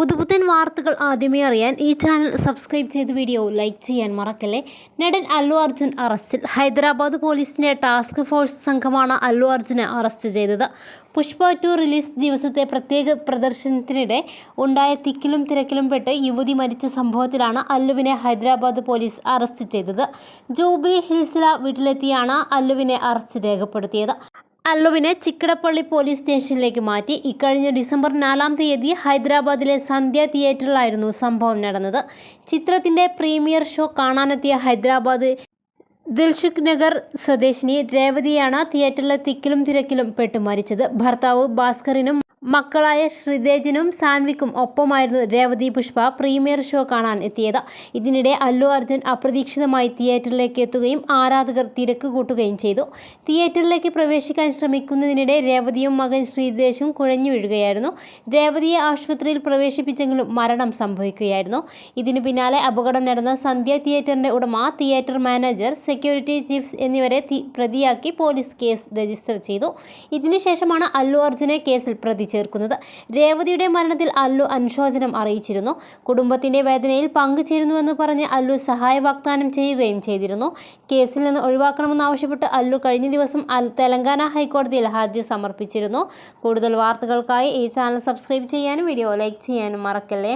പുതുപുത്തൻ വാർത്തകൾ ആദ്യമേ അറിയാൻ ഈ ചാനൽ സബ്സ്ക്രൈബ് ചെയ്ത് വീഡിയോ ലൈക്ക് ചെയ്യാൻ മറക്കല്ലേ. നടൻ അല്ലു അർജുൻ അറസ്റ്റിൽ. ഹൈദരാബാദ് പോലീസിന്റെ ടാസ്ക് ഫോഴ്സ് സംഘമാണ് അല്ലു അർജുനെ അറസ്റ്റ് ചെയ്തത്. പുഷ്പ ടു റിലീസ് ദിവസത്തെ പ്രത്യേക പ്രദർശനത്തിനിടെ ഉണ്ടായ തിക്കിലും തിരക്കിലും പെട്ട് യുവതി മരിച്ച സംഭവത്തിലാണ് അല്ലുവിനെ ഹൈദരാബാദ് പോലീസ് അറസ്റ്റ് ചെയ്തത്. ജൂബിലി ഹിൽസില വീട്ടിലെത്തിയാണ് അല്ലുവിനെ അറസ്റ്റ് രേഖപ്പെടുത്തിയത്. അല്ലുവിനെ ചിക്കടപ്പള്ളി പോലീസ് സ്റ്റേഷനിലേക്ക് മാറ്റി. ഇക്കഴിഞ്ഞ ഡിസംബർ നാലാം തീയതി ഹൈദരാബാദിലെ സന്ധ്യ തിയേറ്ററിലായിരുന്നു സംഭവം നടന്നത്. ചിത്രത്തിന്റെ പ്രീമിയർ ഷോ കാണാനെത്തിയ ഹൈദരാബാദ് ദിൽഷുഖ് നഗർ സ്വദേശിനി രേവതിയാണ് തിയേറ്ററിലെ തിക്കിലും തിരക്കിലും പെട്ടു മരിച്ചത് ഭർത്താവ് ഭാസ്കറിനും മക്കളായ ശ്രീതേജിനും സാൻവിക്കും ഒപ്പമായിരുന്നു രേവതി പുഷ്പ പ്രീമിയർ ഷോ കാണാൻ എത്തിയത്. ഇതിനിടെ അല്ലു അർജുൻ അപ്രതീക്ഷിതമായി തിയേറ്ററിലേക്ക് എത്തുകയും ആരാധകർ തിരക്ക് കൂട്ടുകയും ചെയ്തു. തിയേറ്ററിലേക്ക് പ്രവേശിക്കാൻ ശ്രമിക്കുന്നതിനിടെ രേവതിയും മകൻ ശ്രീദേശും കുഴഞ്ഞു വീഴുകയായിരുന്നു. രേവതിയെ ആശുപത്രിയിൽ പ്രവേശിപ്പിച്ചെങ്കിലും മരണം സംഭവിക്കുകയായിരുന്നു. ഇതിനു പിന്നാലെ അപകടം നടന്ന സന്ധ്യ തിയേറ്ററിന്റെ ഉടമ തിയേറ്റർ മാനേജർ സെക്യൂരിറ്റി ചീഫ് എന്നിവരെ പ്രതിയാക്കി പോലീസ് കേസ് രജിസ്റ്റർ ചെയ്തു. ഇതിനുശേഷമാണ് അല്ലു അർജുനെ കേസിൽ പ്രതി ചേർക്കുന്നത്. രേവതിയുടെ മരണത്തിൽ അല്ലു അനുശോചനം അറിയിച്ചിരുന്നു. കുടുംബത്തിന്റെ വേദനയിൽ പങ്കുചേരുന്നുവെന്ന് പറഞ്ഞ് അല്ലു സഹായ വാഗ്ദാനം ചെയ്യുകയും ചെയ്തിരുന്നു. കേസിൽ നിന്ന് ഒഴിവാക്കണമെന്നാവശ്യപ്പെട്ട് അല്ലു കഴിഞ്ഞ ദിവസം തെലങ്കാന ഹൈക്കോടതിയിൽ ഹർജി സമർപ്പിച്ചിരുന്നു. കൂടുതൽ വാർത്തകൾക്കായി ഈ ചാനൽ സബ്സ്ക്രൈബ് ചെയ്യാനും വീഡിയോ ലൈക്ക് ചെയ്യാനും മറക്കല്ലേ?